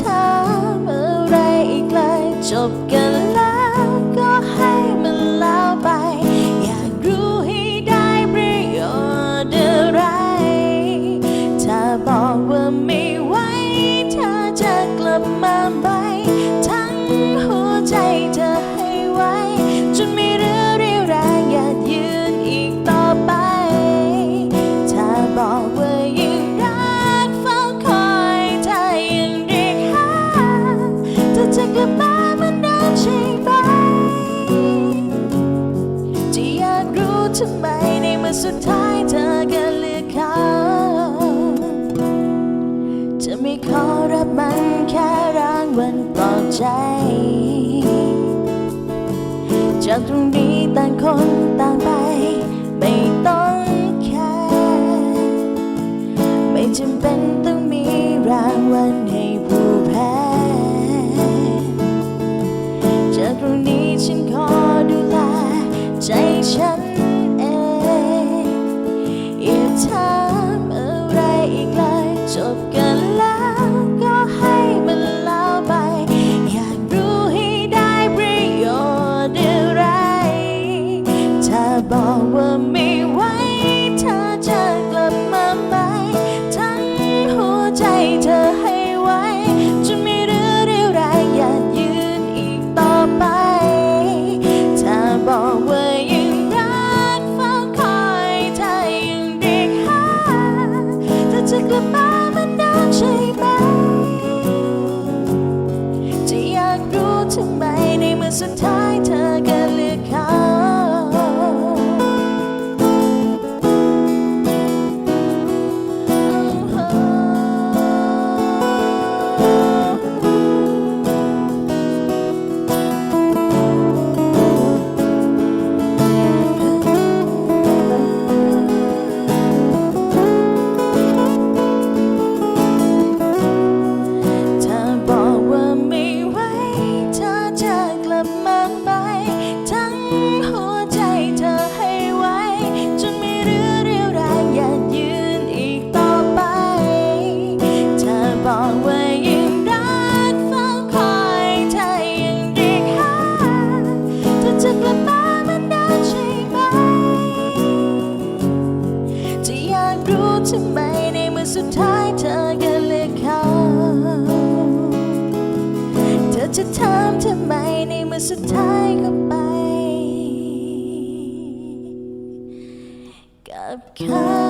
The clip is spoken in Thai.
ช้าเมื่อไรอีกไกลจบกัน ทำไมในเมื่อสุดท้ายเธอก็เลือกเขา จะไม่ขอรับมันแค่รางวัลปลอบใจ จากตรงนี้ต่างคนต่างไป ไม่ต้องแคร์ไม่จำเป็นต้องมีรางวัล ใจเธอให้ไว้จนไม่เรือเรี่ยวแรงอยายืนอีกต่อไป ถ้าบอกว่า รู้ทำไมในเมื่อสุดท้ายเธอก็เลือกเขาเธอจะถามทำไมในเมื่อสุดท้ายก็ไป กับเขา